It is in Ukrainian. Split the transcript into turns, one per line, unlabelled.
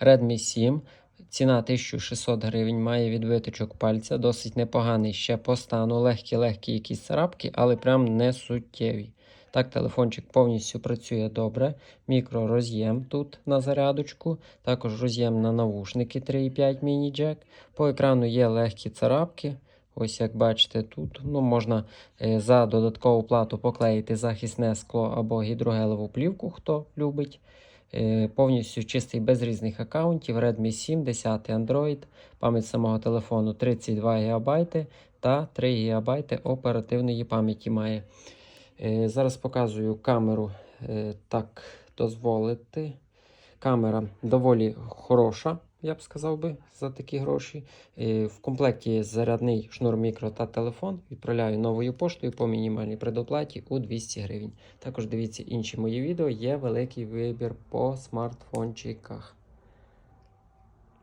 Redmi 7. Ціна 1600 гривень, має відбиточок пальця, досить непоганий ще по стану, легкі-легкі якісь царапки, але прям не суттєві. Так, телефончик повністю працює добре. Мікророз'єм тут на зарядочку, також роз'єм на навушники 3,5 міні-джек. По екрану є легкі царапки. Ось як бачите, тут ну, можна е, за додаткову плату поклеїти захисне скло або гідрогелеву плівку, хто любить. Е, Повністю чистий без різних аккаунтів. Redmi 7, 10 Android, пам'ять самого телефону 32 ГБ та 3 ГБ оперативної пам'яті має. Е, Зараз показую камеру. е, Так, дозволити. Камера доволі хороша, я б сказав би, за такі гроші. Е, В комплекті зарядний шнур мікро та телефон. Відправляю новою поштою по мінімальній предоплаті у 200 гривень. Також дивіться інші мої відео, є великий вибір по смартфончиках.